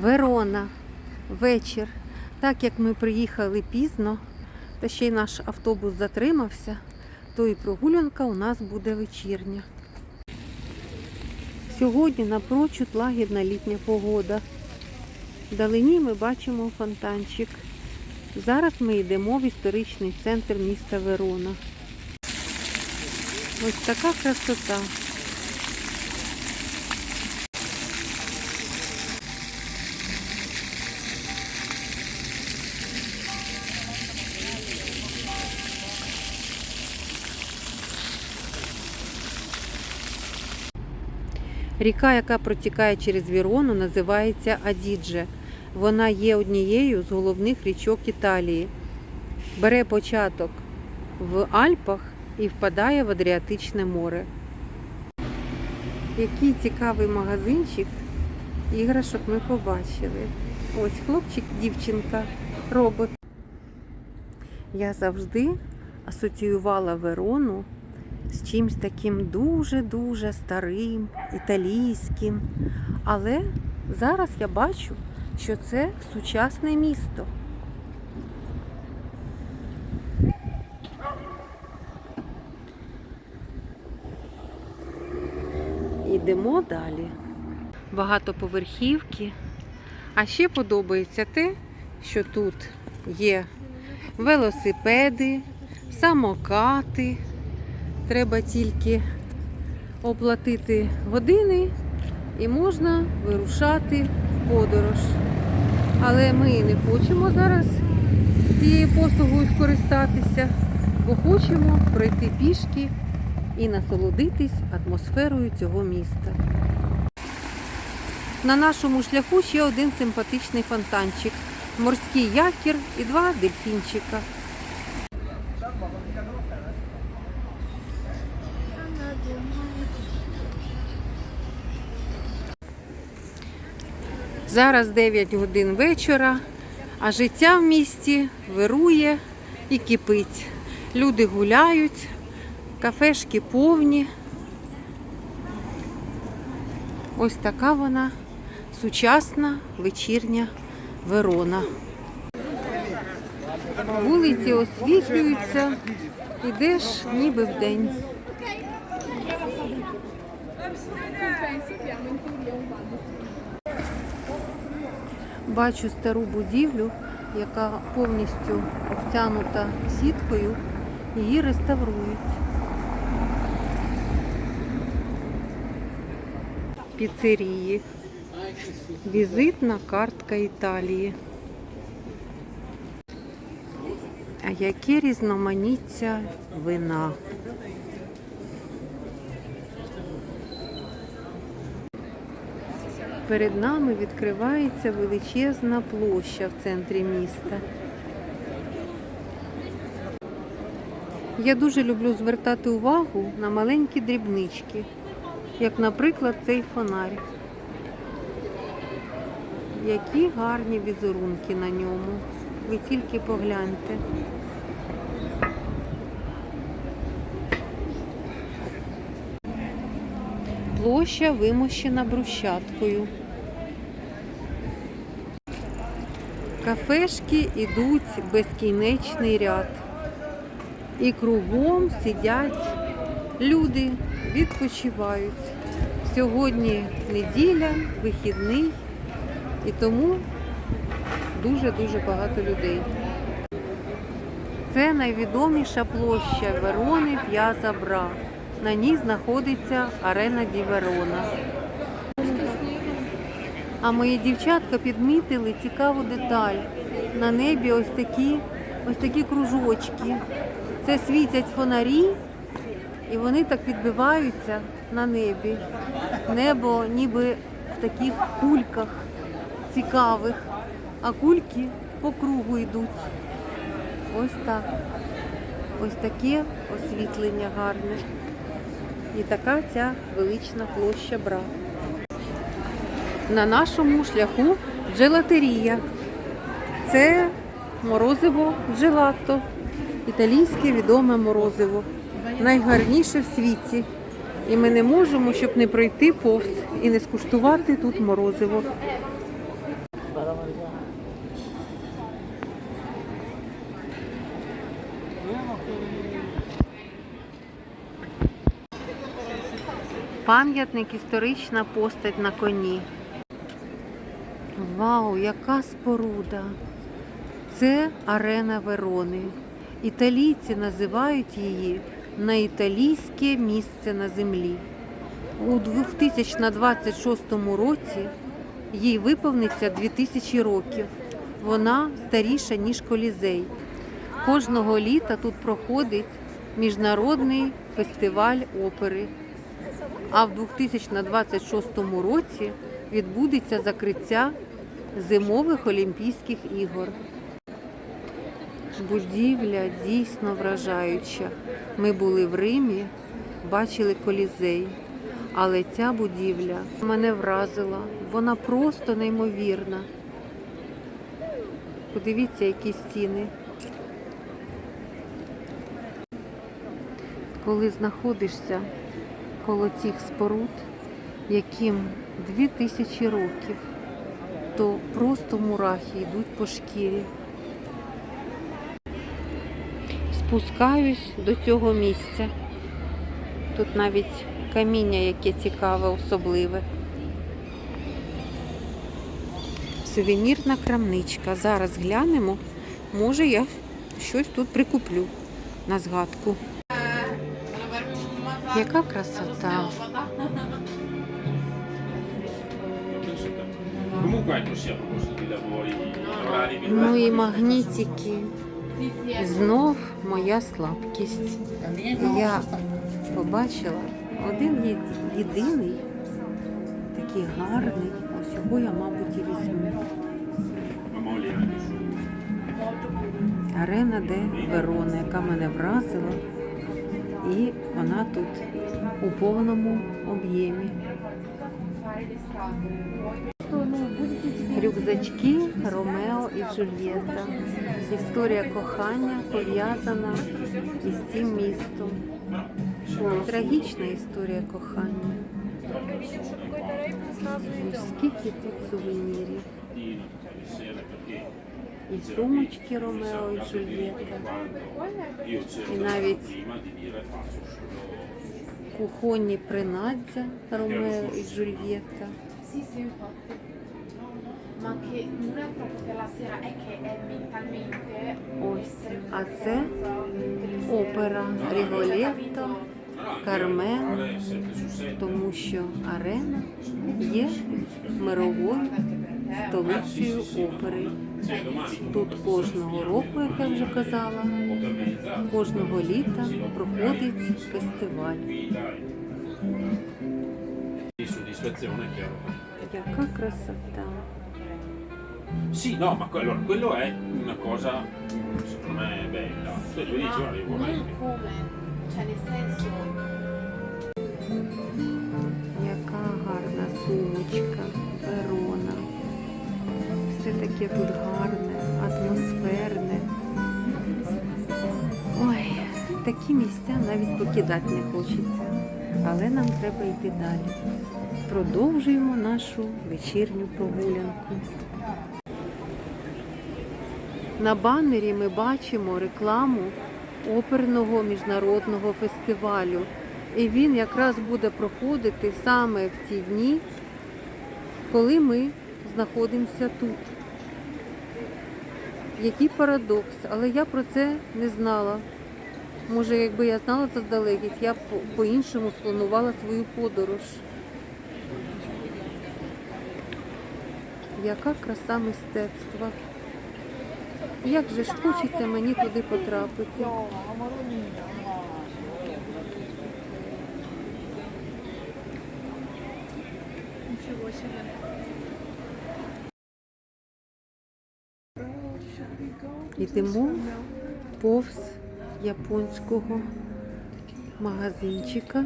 Верона, вечір. Так як ми приїхали пізно, та ще й наш автобус затримався, то і прогулянка у нас буде вечірня. Сьогодні напрочуд лагідна літня погода. Вдалині ми бачимо фонтанчик. Зараз ми йдемо в історичний центр міста Верона. Ось така красота. Ріка, яка протікає через Вірону, називається Адідже. Вона є однією з головних річок Італії. Бере початок в Альпах і впадає в Адріатичне море. Який цікавий магазинчик іграшок ми побачили. Ось хлопчик, дівчинка, робот. Я завжди асоціювала Верону з чимось таким дуже-дуже старим, італійським. Але зараз я бачу, що це сучасне місто. Йдемо далі. Багатоповерхівки. А ще подобається те, що тут є велосипеди, самокати. Треба тільки оплатити години і можна вирушати в подорож. Але ми не хочемо зараз цією послугою скористатися, бо хочемо пройти пішки і насолодитись атмосферою цього міста. На нашому шляху ще один симпатичний фонтанчик, морський якір і два дельфінчика. Зараз 9 годин вечора, а життя в місті вирує і кипить. Люди гуляють, кафешки повні. Ось така вона сучасна вечірня Верона. Вулиці освітлюються, ідеш ніби вдень. Бачу стару будівлю, яка повністю обтянута сіткою, її реставрують. Піцерії. Візитна картка Італії. А яке різноманіття вина. Перед нами відкривається величезна площа в центрі міста. Я дуже люблю звертати увагу на маленькі дрібнички, як, наприклад, цей фонарь. Які гарні візерунки на ньому. Ви тільки погляньте. Площа вимощена брусчаткою. Кафешки йдуть безкінечний ряд. І кругом сидять люди, відпочивають. Сьогодні неділя, вихідний, і тому дуже-дуже багато людей. Це найвідоміша площа Верони П'яза Бра. На ній знаходиться арена Ді Верона. А мої дівчатка підмітили цікаву деталь. На небі ось такі, ось такі кружочки. Це світять фонарі, і вони так відбиваються на небі. Небо ніби в таких кульках цікавих, а кульки по кругу йдуть. Ось так. Ось таке освітлення гарне. І така ця велична площа Бра. На нашому шляху джелатерія. Це морозиво джелато. Італійське відоме морозиво. Найгарніше в світі. І ми не можемо, щоб не пройти повз і не скуштувати тут морозиво. Пам'ятник історична постать на коні. Вау, яка споруда! Це арена Верони. Італійці називають її найіталійське місце на землі. У 2026 році їй виповниться 2000 років. Вона старіша, ніж колізей. Кожного літа тут проходить міжнародний фестиваль опери. А в 2026 році відбудеться закриття зимових Олімпійських ігор. Будівля дійсно вражаюча. Ми були в Римі, бачили колізей. Але ця будівля мене вразила. Вона просто неймовірна. Подивіться, які стіни. Коли знаходишся коло цих споруд, яким дві тисячі років, то просто мурахи йдуть по шкірі. Спускаюсь до цього місця. Тут навіть каміння, яке цікаве, особливе. Сувенірна крамничка. Зараз глянемо. Може, я щось тут прикуплю на згадку. Orari più Ну і магнітики. Знов моя слабкість. Я побачила один єдиний, такий гарний. Ось його я, мабуть, і візьму. Арена де Верона, яка мене вразила. І вона тут у повному об'ємі. Рюкзачки Ромео і Джульєта. Історія кохання пов'язана із цим містом. Трагічна історія кохання. Скільки тут сувенірів. І сумочки Ромео і E dire faccio solo Кухонні принаддя Ромео і mentalmente Ось. А це опера Ріголетто, Кармен, fare 7 su 7 тому що арена є мировою столицею опери. Тут кожного року, як я вже казала, кожного літа проходить фестиваль. Яка красота! sì no ma que- allora, quello è una cosa mm, secondo me bella cioè lui dice guarda io non come, cioè nel senso, Таке тут гарне, атмосферне. Ой, такі місця навіть покидати не хочеться. Але нам треба йти далі. Продовжуємо нашу вечірню прогулянку. На банері ми бачимо рекламу оперного міжнародного фестивалю. І він якраз буде проходити саме в ті дні, коли ми знаходимося тут. Який парадокс, але я про це не знала. Може, якби я знала це здалегідь, я б по- по-іншому спланувала свою подорож. Яка краса мистецтва. Як же ж хочеться мені туди потрапити. Йдемо повз японського магазинчика.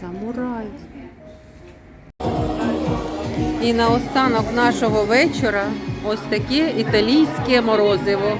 Самурай. І на останок нашого вечора ось таке італійське морозиво.